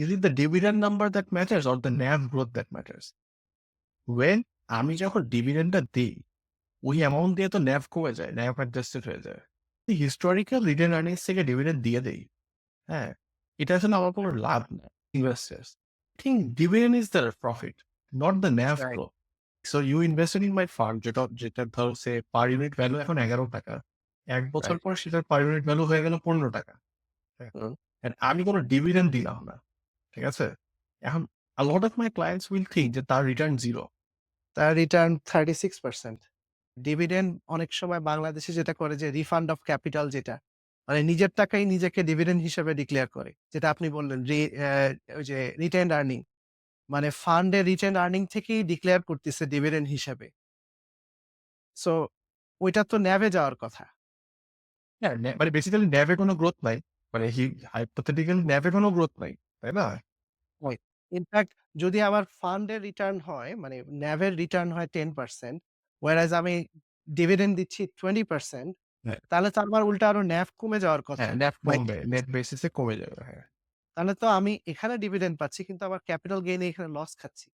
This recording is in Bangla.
Is it the dividend number that matters or the NAV growth that matters? When আমি যখন ডিভিডেন্ডটা দিই ওই অ্যামাউন্ট দিয়ে তো ন্যাভ কমে যায় ন্যাভ অ্যাডজাস্টেড হয়ে যায়। হিস্টোরিক্যাল রিটার্ন আর্নিংস থেকে ডিভিডেন্ড দিয়ে দেই। হ্যাঁ এটা আসলে আমার কোনো লাভ না investors think dividend is the profit not the NAV Right. Grow so you invested in my fund যেটা যেটা ধর সে পার ইউনিট ভ্যালু এখন এগারো টাকা। এক বছর পর সেটার পার ইউনিট ভ্যালু হয়ে গেল পনেরো টাকা। আমি কোনো ডিভিডেন্ড দিলাম না। ঠিক আছে? এখন lot of my clients will think যে তার রিটার্ন জিরো তার return thirty six percent dividend অনেক সময় বাংলাদেশে যেটা করে যে রিফান্ড অফ ক্যাপিটাল যেটা মানে নিজের টাকাই নিজেকে ডিভিডেন্ড হিসেবে ডিক্লেয়ার করে যেটা আপনি বললেন ওই যে রিটেন আর্নিং মানে ফান্ডের রিটেন আর্নিং থেকেই ডিক্লেয়ার করতেছে ডিভিডেন্ড হিসেবে। সো ওইটা তো ন্যাভে যাওয়ার কথা। হ্যাঁ মানে বেসিক্যালি ন্যাভে কোনো গ্রোথ নাই। মানে হাইপোথেটিক্যালি ন্যাভে কোনো গ্রোথ নাই। তাই না? ইনফ্যাক্ট যদি আমার ফান্ডের রিটার্ন হয় মানে ন্যাভের রিটার্ন হয় টেন পার্সেন্ট ওয়ারাজ আমি ডিভিডেন্ড দিচ্ছি টোয়েন্টি পার্সেন্ট হ্যাঁ। তাহলে তো আমার উল্টা আরও ন্যাভ কমে যাওয়ার কথা। ন্যাভ Like- কমবে নেট বেসিসে কমে যাবে হ্যাঁ। তাহলে তো আমি এখানে ডিভিডেন্ড পাচ্ছি কিন্তু আমার ক্যাপিটাল গেইনে এখানে লস খাচ্ছি।